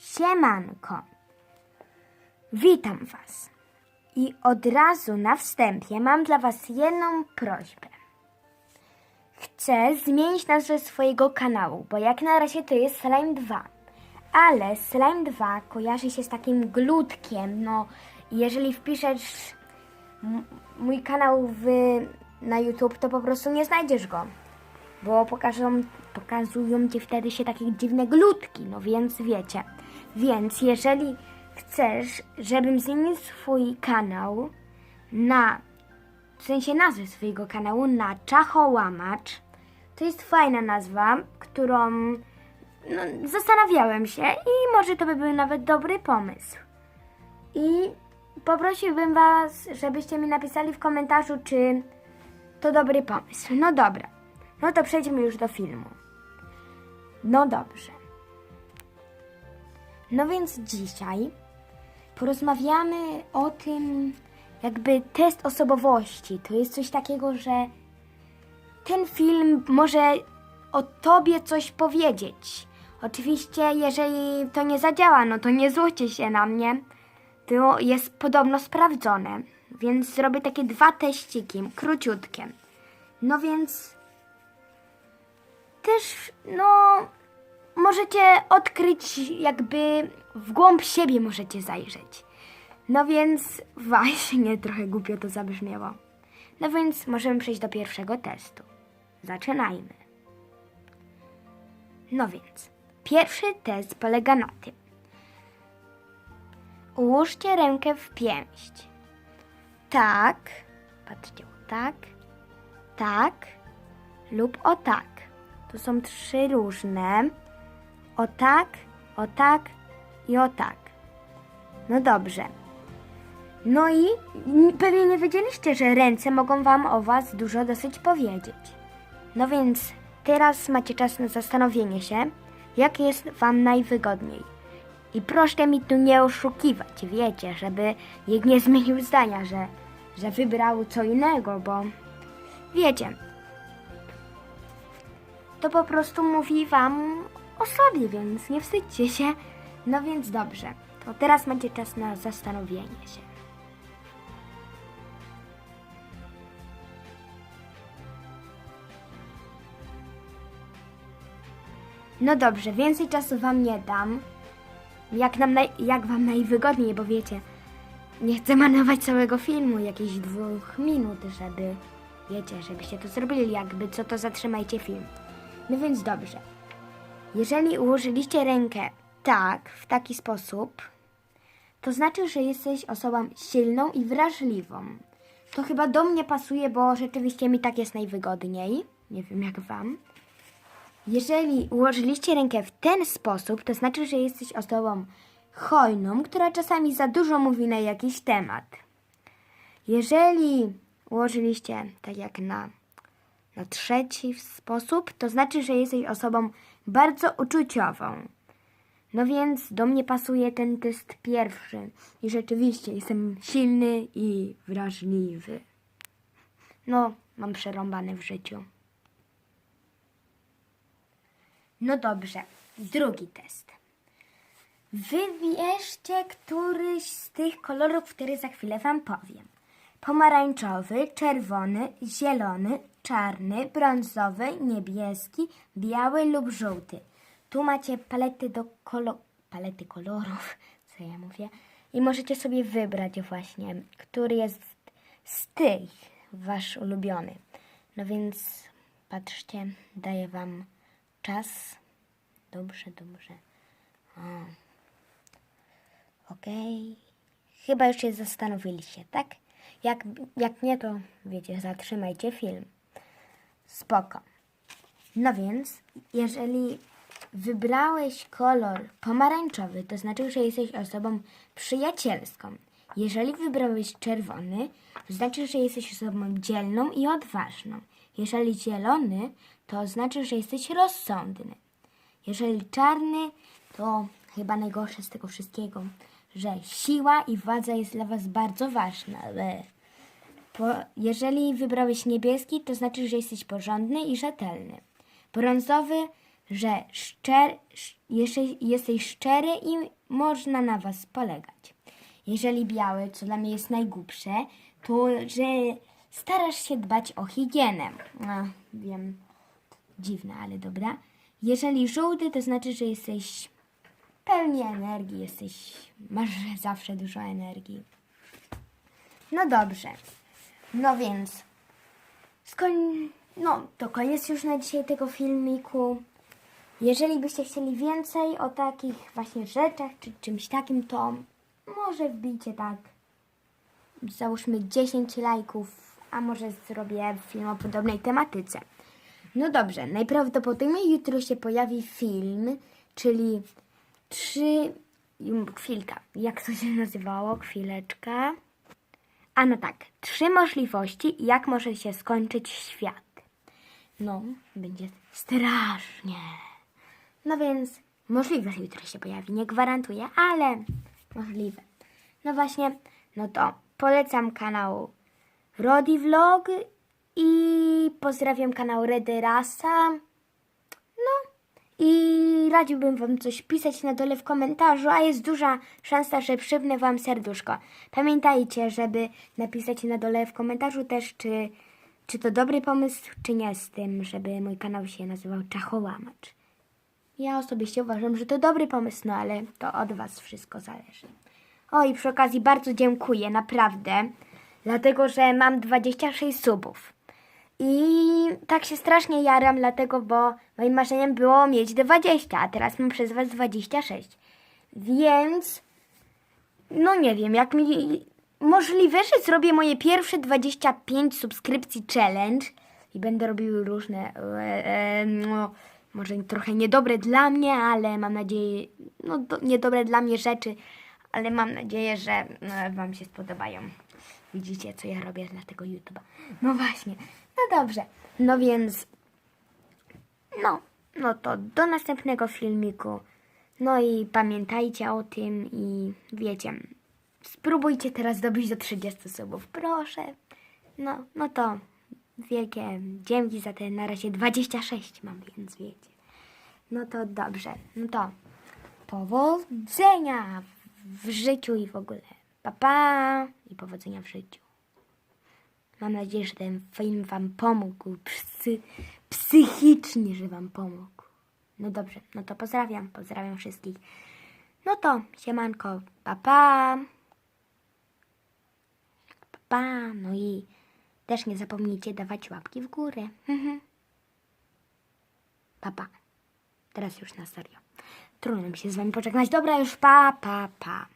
Siemanko. Witam Was. I od razu na wstępie mam dla Was jedną prośbę. Chcę zmienić nazwę swojego kanału, bo jak na razie to jest Slime 2. Ale Slime 2 kojarzy się z takim glutkiem. No, jeżeli wpiszesz mój kanał w, na YouTube, to po prostu nie znajdziesz go. Bo pokażą, pokazują ci wtedy się takie dziwne glutki, no więc wiecie. Więc jeżeli chcesz, żebym zmienił swój kanał na, w sensie nazwę swojego kanału na Czachołamacz, to jest fajna nazwa, którą no, zastanawiałem się i może to by był nawet dobry pomysł. I poprosiłbym Was, żebyście mi napisali w komentarzu, czy to dobry pomysł. No dobra. No to przejdźmy już do filmu. No dobrze. No więc dzisiaj porozmawiamy o tym, jakby test osobowości. To jest coś takiego, że ten film może o tobie coś powiedzieć. Oczywiście, jeżeli to nie zadziała, no to nie złóżcie się na mnie. To jest podobno sprawdzone, więc zrobię takie dwa teściki, króciutkie. No więc też, no, możecie odkryć, jakby w głąb siebie możecie zajrzeć. No więc właśnie trochę głupio to zabrzmiało. No więc możemy przejść do pierwszego testu. Zaczynajmy. No więc, pierwszy test polega na tym. Ułóżcie rękę w pięść. Tak, patrzcie, o tak, tak lub o tak. Tu są trzy różne. O tak, o tak i o tak. No dobrze. No i pewnie nie wiedzieliście, że ręce mogą Wam o Was dużo dosyć powiedzieć. No więc teraz macie czas na zastanowienie się, jak jest Wam najwygodniej. I proszę mi tu nie oszukiwać, wiecie, żeby nikt nie zmienił zdania, że, że wybrał co innego, bo wiecie, to po prostu mówi Wam o sobie, więc nie wstydźcie się. No więc dobrze, to teraz macie czas na zastanowienie się. No dobrze, więcej czasu Wam nie dam. Jak, nam naj, jak Wam najwygodniej, bo wiecie, nie chcę marnować całego filmu, jakichś dwóch minut, żeby, wiecie, żebyście to zrobili, jakby co to zatrzymajcie film. No więc dobrze. Jeżeli ułożyliście rękę tak, w taki sposób, to znaczy, że jesteś osobą silną i wrażliwą. To chyba do mnie pasuje, bo rzeczywiście mi tak jest najwygodniej. Nie wiem jak wam. Jeżeli ułożyliście rękę w ten sposób, to znaczy, że jesteś osobą hojną, która czasami za dużo mówi na jakiś temat. Jeżeli ułożyliście tak jak na, na trzeci sposób, to znaczy, że jesteś osobą bardzo uczuciową. No więc do mnie pasuje ten test pierwszy. I rzeczywiście jestem silny i wrażliwy. No, mam przerąbane w życiu. No dobrze, drugi test. Wybierzcie któryś z tych kolorów, które za chwilę Wam powiem. Pomarańczowy, czerwony, zielony, czarny, brązowy, niebieski, biały lub żółty. Tu macie palety do kolo... palety kolorów, co ja mówię. I możecie sobie wybrać właśnie, który jest z tych wasz ulubiony. No więc patrzcie, daję wam czas. Dobrze, dobrze. Okej. Chyba już się zastanowiliście, tak? Jak, jak nie, to wiecie, zatrzymajcie film. Spoko. No więc, jeżeli wybrałeś kolor pomarańczowy, to znaczy, że jesteś osobą przyjacielską. Jeżeli wybrałeś czerwony, to znaczy, że jesteś osobą dzielną i odważną. Jeżeli zielony, to znaczy, że jesteś rozsądny. Jeżeli czarny, to chyba najgorsze z tego wszystkiego, że siła i władza jest dla Was bardzo ważna. Po, jeżeli wybrałeś niebieski, to znaczy, że jesteś porządny i rzetelny. Brązowy, że szczer, jesteś szczery i można na was polegać. Jeżeli biały, co dla mnie jest najgłupsze, to że starasz się dbać o higienę. A, wiem, dziwne, ale dobra. Jeżeli żółty, to znaczy, że jesteś pełni energii, jesteś, masz zawsze dużo energii. No dobrze. No więc, skoń... no to koniec już na dzisiaj tego filmiku. Jeżeli byście chcieli więcej o takich właśnie rzeczach, czy czymś takim, to może wbijcie tak, załóżmy 10 lajków, a może zrobię film o podobnej tematyce. No dobrze, najprawdopodobniej jutro się pojawi film, czyli trzy... Chwilka, jak to się nazywało? Chwileczka. A no tak, trzy możliwości, jak może się skończyć świat. No, będzie strasznie. No więc możliwe, że jutro się pojawi. Nie gwarantuję, ale możliwe. No właśnie, no to polecam kanał Rodi Vlog i pozdrawiam kanał Rederasa. I radziłbym Wam coś pisać na dole w komentarzu, a jest duża szansa, że przypnę Wam serduszko. Pamiętajcie, żeby napisać na dole w komentarzu też, czy, czy to dobry pomysł, czy nie z tym, żeby mój kanał się nazywał Czachołamacz. Ja osobiście uważam, że to dobry pomysł, no ale to od Was wszystko zależy. O i przy okazji bardzo dziękuję, naprawdę, dlatego że mam 26 subów. I tak się strasznie jaram, dlatego, bo moim marzeniem było mieć 20, a teraz mam przez Was 26. Więc, no nie wiem, jak mi. Możliwe, że zrobię moje pierwsze 25 subskrypcji challenge i będę robił różne, e, e, no, może trochę niedobre dla mnie, ale mam nadzieję, no do, niedobre dla mnie rzeczy, ale mam nadzieję, że e, Wam się spodobają. Widzicie, co ja robię dla tego YouTube'a. No właśnie. No dobrze. No więc. No, no to do następnego filmiku. No i pamiętajcie o tym i wiecie. Spróbujcie teraz dobić do 30 subów, proszę. No, no to wielkie dzięki za te na razie 26 mam, więc wiecie. No to dobrze. No to powodzenia w życiu i w ogóle. Pa, pa i powodzenia w życiu. Mam nadzieję, że ten film Wam pomógł psy, psychicznie, że Wam pomógł. No dobrze, no to pozdrawiam, pozdrawiam wszystkich. No to siemanko, pa pa. Pa, pa. No i też nie zapomnijcie dawać łapki w górę. Pa, pa. Teraz już na serio. Trudno mi się z Wami pożegnać. Dobra, już pa, pa, pa.